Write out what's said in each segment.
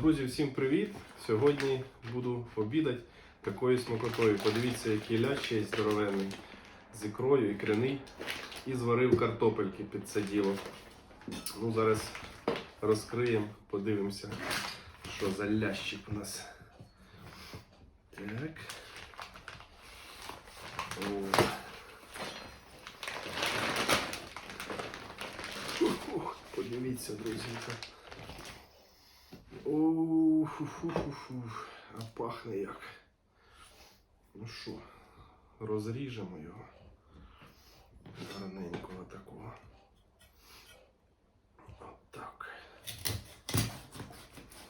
Друзі, всім привіт! Сьогодні буду обідати такою смакотою. Подивіться, який лящ є здоровенний з ікрою, ікряний. І зварив картопельки під це діло. Ну, зараз розкриємо, подивимося, що за лящик у нас. Так. О. Ух, Подивіться, друзі. Фу-фу-фу-фу. А пахне як. Ну що, розріжемо його. Гарненького такого. Отак.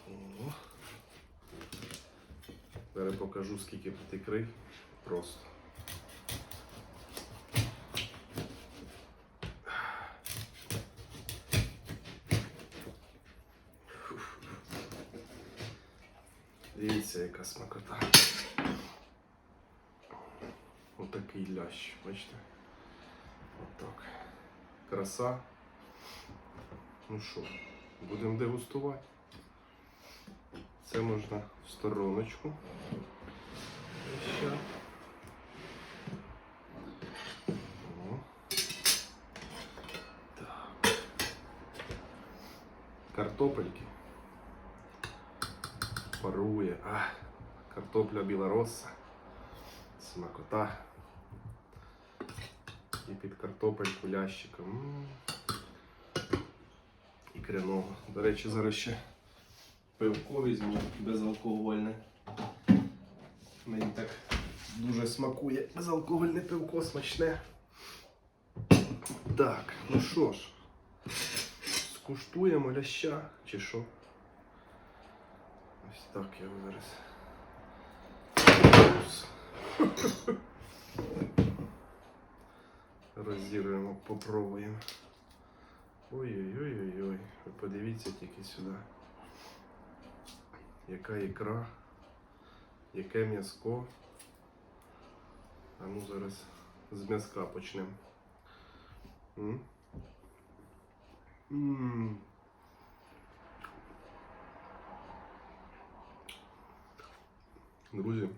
О. Зараз покажу, скільки тут ікри. Просто. Дивіться, яка смакота. Отакий лящ, бачите? Отак. Краса. Ну що, будемо дегустувати. Це можна в стороночку. Ще. Так. Картопельки парує. А, картопля білороса. Смакота. І під картопельку лящиком. І креново. До речі, зараз ще пивко візьму безалкогольне. Мені так дуже смакує безалкогольне пивко смачне. Так, ну що ж, скуштуємо ляща чи що? Ось так його зараз. Розірвемо, попробуємо. Ой-ой-ой-ой-ой. Ви подивіться тільки сюди. Яка ікра, яке м'язко. А ну зараз з м'язка почнемо. М? Друзі,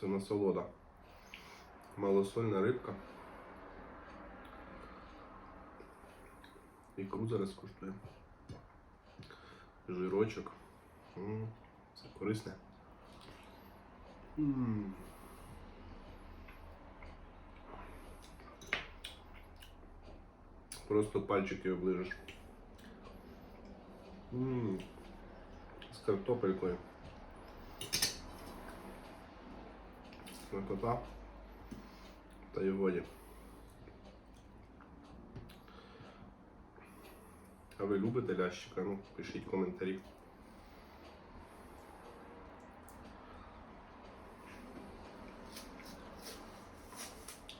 це насолода. Малосольна рибка. Ікру зараз куштуємо. Жирочок. М, Це корисне. М. Просто пальчики оближеш. М. З картопелькою. Смакота та й годі. А ви любите лящика? Ну, пишіть коментарі.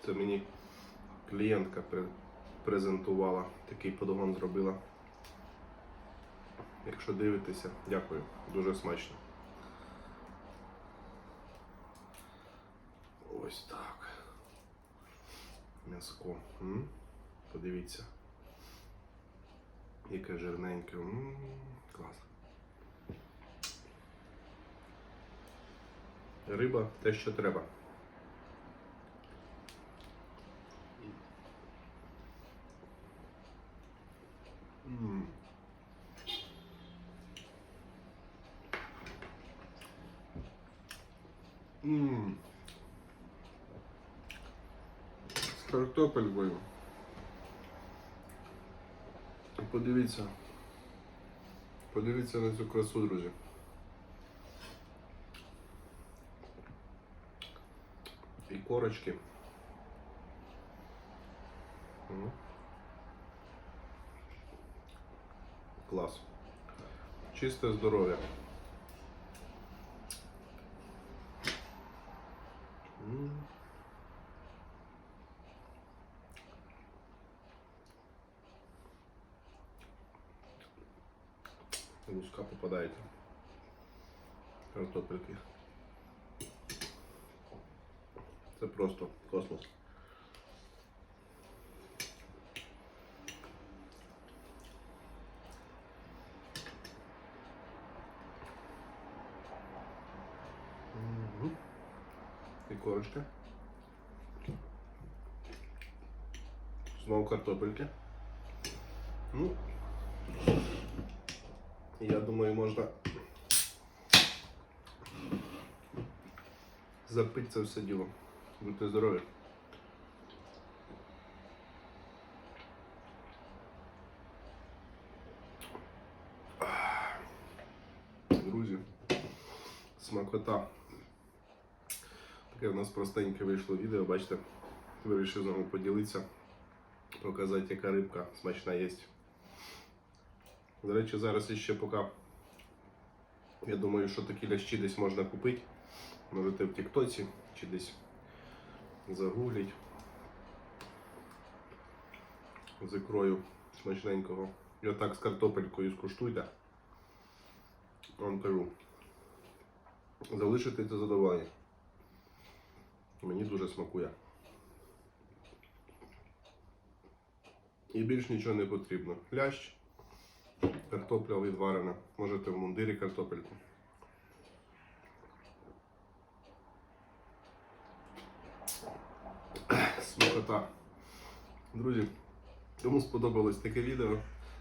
Це мені клієнтка презентувала, такий подгон зробила. Якщо дивитеся, дякую, дуже смачно. Ось так. М'язко. М? Подивіться. Яке жирненьке. М, Клас. Риба те, що треба. М. М. З картопелькою. Подивіться. Подивіться на цю красу, друзі. І корочки. Клас. Чисте здоров'я. луска попадають картопельки. Це просто космос. І корочка. Знову картопельки. Ну, я думаю, можна запити це все діло. Будьте здорові. Друзі, смакота. Таке в нас простеньке вийшло відео, бачите, вирішив з вами поділитися, показати, яка рибка смачна є. До речі, зараз іще поки. Я думаю, що такі лящі десь можна купити. Можете в Тіктоці чи десь загугліть. З ікрою смачненького. І отак з картопелькою скуштуйте. Вам кажу. Залишите це задоволення. Мені дуже смакує. І більш нічого не потрібно. Лящ, картопля відварена. Можете в мундирі картопельку. Смакота. Друзі, кому сподобалось таке відео,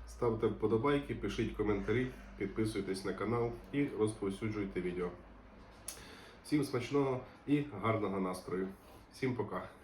ставте вподобайки, пишіть коментарі, підписуйтесь на канал і розповсюджуйте відео. Всім смачного і гарного настрою. Всім пока!